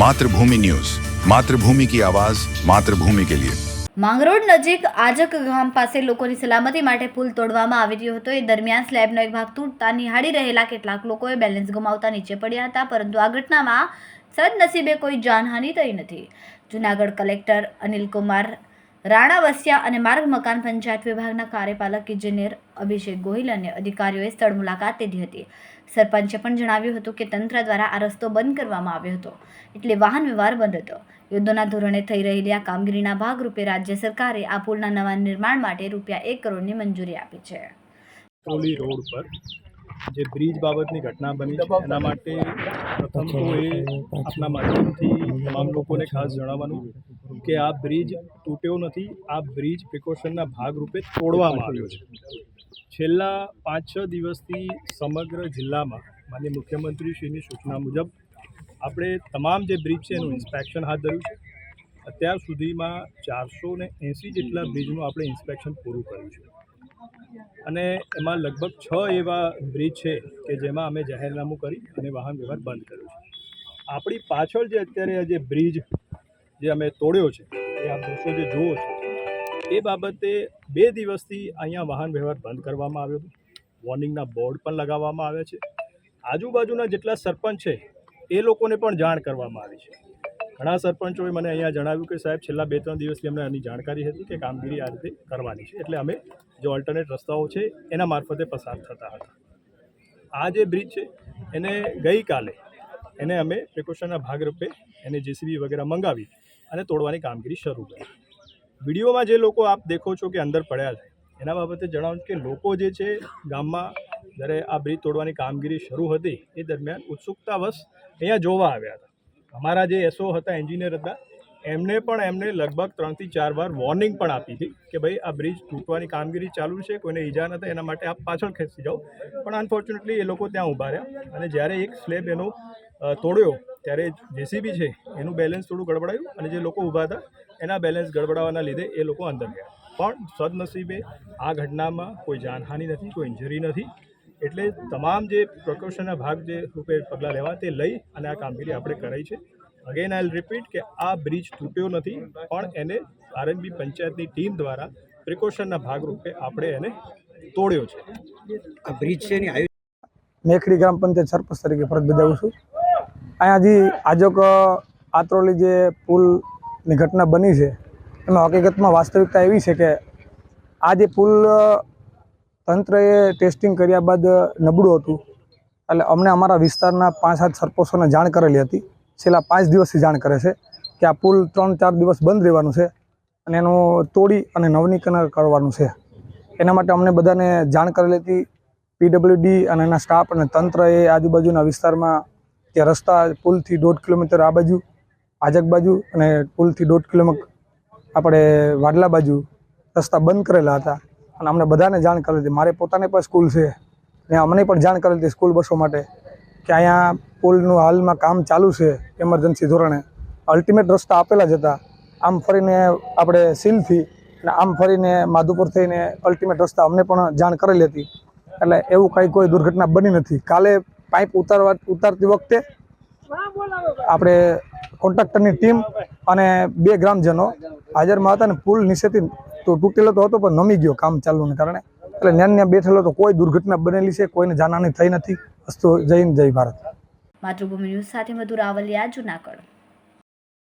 Mathrubhumi news Mathrubhumi કી આવાજ માતૃભૂમિ કે લિયે માંગરોળ નજીક આજક ગામ પાસે લોકોની સલામતી માટે પુલ તોડવામાં આવી રહ્યો હતો. એ દરમિયાન સ્લેબનો એક ભાગ તૂટતા નિહાળી રહેલા કેટલાક લોકોએ બેલેન્સ ગુમાવતા નીચે પડ્યા હતા, પરંતુ આ ઘટનામાં સદનસીબે કોઈ જાનહાનિ થઈ નથી. જુનાગઢ કલેક્ટર અનિલ કુમાર રાણાવસિયા અને માર્ગ મકાન પંચાયત વિભાગના કાર્યપાલક ઇજનેર અભિષેક ગોહિલ અને અધિકારીઓએ સ્થળ મુલાકાત લીધી હતી. સરપંચે પણ જણાવ્યું હતું કે તંત્ર દ્વારા આ રસ્તો બંધ કરવામાં આવ્યો હતો. એટલે વાહન વ્યવહાર બંધ હતો. યુદ્ધના ધોરણે થઈ રહેલી આ કામગીરીના ભાગરૂપે રાજ્ય સરકારે આ પુલના નવા નિર્માણ માટે રૂપિયા એક કરોડની મંજૂરી આપી છે. જે બ્રિજ બાબતની ઘટના બની એના માટે પ્રથમ તો એ આપના માધ્યમથી તમામ લોકોને ખાસ જણાવવાનું કે આ બ્રિજ તૂટ્યો નથી, આ બ્રિજ પ્રિકોશનના ભાગરૂપે તોડવામાં આવ્યો છે. છેલ્લા પાંચ છ દિવસથી સમગ્ર જિલ્લામાં માનનીય મુખ્યમંત્રીશ્રીની સૂચના મુજબ આપણે તમામ જે બ્રિજ છે એનું ઇન્સ્પેક્શન હાથ ધર્યું છે. અત્યાર સુધીમાં ચારસો ને એંસી જેટલા બ્રિજનું આપણે ઇન્સ્પેક્શન પૂરું કર્યું છે. અને એમાં લગભગ છ એવા બ્રિજ છે કે જેમાં અમે જાહેરનામું કરી અને વાહન વ્યવહાર બંધ કર્યો છે. આપણી પાછળ જે અત્યારે જે બ્રિજ જે અમે તોડ્યો છે, એ આપ દોસ્તો જે જુઓ છો, એ બાબતે બે દિવસથી અહીંયા વાહન વ્યવહાર બંધ કરવામાં આવ્યો હતો. વોર્નિંગના બોર્ડ પણ લગાવવામાં આવ્યા છે. આજુબાજુના જેટલા સરપંચ છે, એ લોકોને પણ જાણ કરવામાં આવી છે. ઘણા સરપંચોએ મને અહીંયા જણાવ્યું કે, સાહેબ, છેલ્લા બે ત્રણ દિવસથી અમને આની જાણકારી હતી કે કામગીરી આ રીતે કરવાની છે. એટલે અમે જે ઓલ્ટરનેટ રસ્તાઓ છે, એના મારફતે પસાર થતા હતા. આ જે બ્રિજ છે, એને ગઈકાલે એને અમે પ્રિકોશનના ભાગરૂપે એને જેસીબી વગેરે મંગાવી અને તોડવાની કામગીરી શરૂ કરી. વિડીયોમાં જે લોકો આપ દેખો છો કે અંદર પડ્યા છે, એના બાબતે જણાવું કે લોકો જે છે ગામમાં જ્યારે આ બ્રિજ તોડવાની કામગીરી શરૂ હતી, એ દરમિયાન ઉત્સુકતાવશ અહીંયા જોવા આવ્યા હતા. અમારા જે એસઓ હતા, એન્જિનિયર હતા, એમને પણ એમને લગભગ ત્રણથી ચાર વાર વોર્નિંગ પણ આપી હતી કે ભાઈ આ બ્રિજ તૂટવાની કામગીરી ચાલુ છે, કોઈને ઈજા નથી એના માટે આપ પાછળ ખેંચી જાઓ. પણ અનફોર્ચ્યુનેટલી એ લોકો ત્યાં ઊભા રહ્યા અને જ્યારે એક સ્લેબ એનો તોડ્યો ત્યારે જેસીબી છે એનું બેલેન્સ થોડું ગડબડાયું અને જે લોકો ઊભા હતા એના બેલેન્સ ગડબડાવાના લીધે એ લોકો અંદર ગયા. પણ સદનસીબે આ ઘટનામાં કોઈ જાનહાનિ નથી કોઈ ઇન્જરી નથી. એટલે તમામ જે પ્રિકોશનના ભાગ જે રૂપે પગલાં લેવા તે લઈ અને આ કામગીરી આપણે કરાઈ છે. અગેન આઈ રિપીટ કે આ બ્રિજ તૂટ્યો નથી પણ એને આરએનબી પંચાયતની ટીમ દ્વારા પ્રિકોશનના ભાગરૂપે આપણે એને તોડ્યો છે. આ બ્રિજ છે એની આયુ મેખડી ગ્રામ પંચાયત સરપંચ તરીકે ફરજ બજાવું છું. અહીંયા હજી આજોક આત્રોલી જે પુલની ઘટના બની છે એમાં હકીકતમાં વાસ્તવિકતા એવી છે કે આ જે પુલ તંત્રએ ટેસ્ટિંગ કર્યા બાદ નબળું હતું. એટલે અમને અમારા વિસ્તારના પાંચ સાત સરપંચોને જાણ કરેલી હતી. છેલ્લા પાંચ દિવસથી જાણ કરે છે કે આ પુલ ત્રણ ચાર દિવસ બંધ રહેવાનું છે અને એનું તોડી અને નવનીકરણ કરવાનું છે. એના માટે અમને બધાને જાણ કરેલી હતી. પીડબ્લ્યુડી અને એના સ્ટાફ અને તંત્ર એ આજુબાજુના વિસ્તારમાં જે રસ્તા પુલથી દોઢ કિલોમીટર આ બાજુ, આજક બાજુ અને પુલથી દોઢ કિલોમીટર આપણે વાડલા બાજુ રસ્તા બંધ કરેલા હતા. અને અમને બધાને જાણ કરેલી હતી. મારે પોતાને પણ સ્કૂલ છે. ને અમને પણ જાણ કરેલી હતી સ્કૂલ બસો માટે કે અહીંયા પુલનું હાલમાં કામ ચાલુ છે એમરજન્સી ધોરણે. અલ્ટિમેટ રસ્તા આપેલા જ હતા. આમ ફરીને આપણે સીલથી અને આમ ફરીને માધુપુર થઈને અલ્ટિમેટ રસ્તા અમને પણ જાણ કરેલી હતી. એટલે એવું કાંઈ કોઈ દુર્ઘટના બની નથી. કાલે પાઇપ ઉતારવા ઉતારતી વખતે આપણે કોન્ટ્રાક્ટરની ટીમ અને બે ગ્રામજનો હાજરમાં હતા ને પુલ નીચેથી તો તૂટેલો તો હતો પણ નમી ગયો કામ ચાલુને કારણે. એટલે ન્યા ન્યા બેઠેલો તો કોઈ દુર્ઘટના બનેલી છે, કોઈને જાનહાની થઈ નથી. અસ્તુ જય હિન્દ, જય ભારત. માતૃભૂમિ ન્યૂઝ સાથે મધુર આવલિયા, જુનાગઢ.